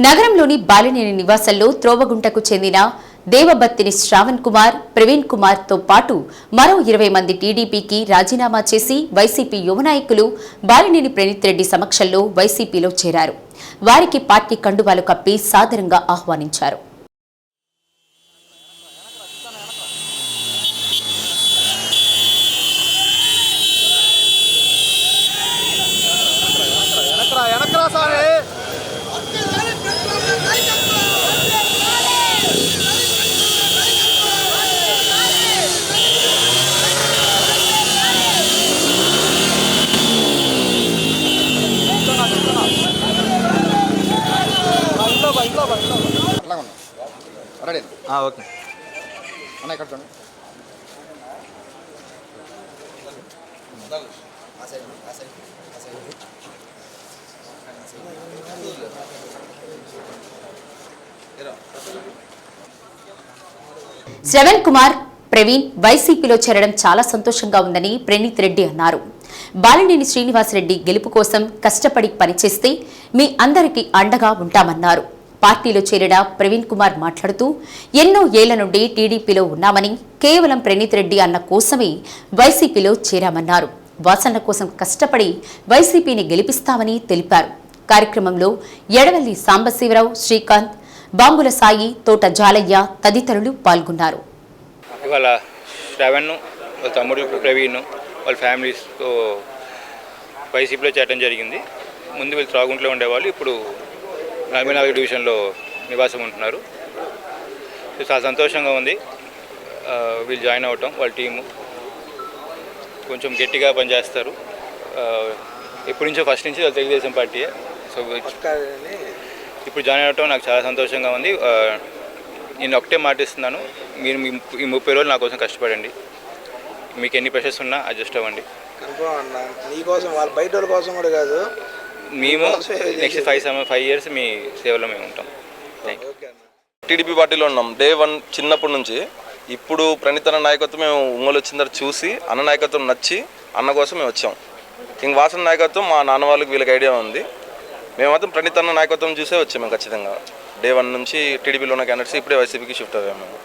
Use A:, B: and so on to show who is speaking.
A: నగరంలోని బాలినేని నివాసంలో త్రోవగుంటకు చెందిన దేవబత్తిని శ్రావణ్ కుమార్ ప్రవీణ్ కుమార్తో పాటు మరో ఇరవై మంది టీడీపీకి రాజీనామా చేసి వైసీపీ యువ నాయకులు బాలినేని ప్రణీత్ రెడ్డి సమక్షంలో వైసీపీలో చేరారు. వారికి పార్టీ కండువాలు కప్పి సాదరంగా ఆహ్వానించారు.
B: ఓకే.
C: అన్న ఇక్కడ చూడండి.
A: శ్రవణ్ కుమార్ ప్రవీణ్ వైసీపీలో చేరడం చాలా సంతోషంగా ఉందని ప్రణీత్ రెడ్డి అన్నారు. బాలినేని శ్రీనివాసరెడ్డి గెలుపు కోసం కష్టపడి పనిచేస్తే మీ అందరికీ అండగా ఉంటామన్నారు. పార్టీలో చేరిన ప్రవీణ్ కుమార్ మాట్లాడుతూ ఎన్నో ఏళ్ళ నుండి టీడీపీలో ఉన్నామని కేవలం ప్రణీత్ రెడ్డి అన్న కోసమే వైసీపీలో చేరామన్నారు. వాసన కోసం కష్టపడి వైసీపీని గెలిపిస్తామని తెలిపారు. కార్యక్రమంలో ఎడవల్లి సాంబశివరావు శ్రీకాంత్ బాంబుల సాయి తోట జాలయ్య తదితరులు పాల్గొన్నారు.
D: ఇవాళ శ్రవణ్ వాళ్ళ తమ్ముడు ప్రవీణ్ వాళ్ళ ఫ్యామిలీస్తో వైసీపీలో చేరడం జరిగింది. ముందు వీళ్ళు త్రాగుంట్లో ఉండేవాళ్ళు ఇప్పుడు నలభై డివిజన్లో నివాసం ఉంటున్నారు. సో చాలా సంతోషంగా ఉంది. వీళ్ళు జాయిన్ అవ్వటం వాళ్ళ టీము. కొంచెం గట్టిగా పనిచేస్తారు. ఎప్పటి నుంచో ఫస్ట్ నుంచి వాళ్ళు తెలుగుదేశం పార్టీయే. సో ఇప్పుడు జాయిన్ అవ్వటం నాకు చాలా సంతోషంగా ఉంది. నేను ఒకటే మాటిస్తున్నాను. మీరు ఈ ముప్పై రోజులు నా కోసం కష్టపడండి. మీకు ఎన్ని ప్రెషర్స్ ఉన్నా అడ్జస్ట్ అవ్వండి.
E: కన్ఫర్మ్ అన్న. నీ కోసం వాళ్ళ బయట వాళ్ళ కోసం కూడా కాదు.
D: మేము next five seven five years మీ సేవలో మేము ఉంటాం. థ్యాంక్ యూ
F: టీడీపీ పార్టీలో ఉన్నాం. డే వన్ చిన్నప్పటి నుంచి. ఇప్పుడు ప్రణీత్ అన్న నాయకత్వం మేము ఒంగోలు వచ్చిన తర్వాత చూసి అన్న నాయకత్వం నచ్చి అన్న కోసం మేము వచ్చాం. ఇంక వాసన నాయకత్వం మా నాన్న వాళ్ళకి వీళ్ళకి ఐడియా ఉంది. మేము మాత్రం ప్రణీత్ అన్న నాయకత్వం చూసే వచ్చాం మేము ఖచ్చితంగా. డే వన్ నుంచి టీడీపీలో ఉన్న క్యాండిడేట్స్ ఇప్పుడే వైసీపీకి షిఫ్ట్ అయ్యాము. మేము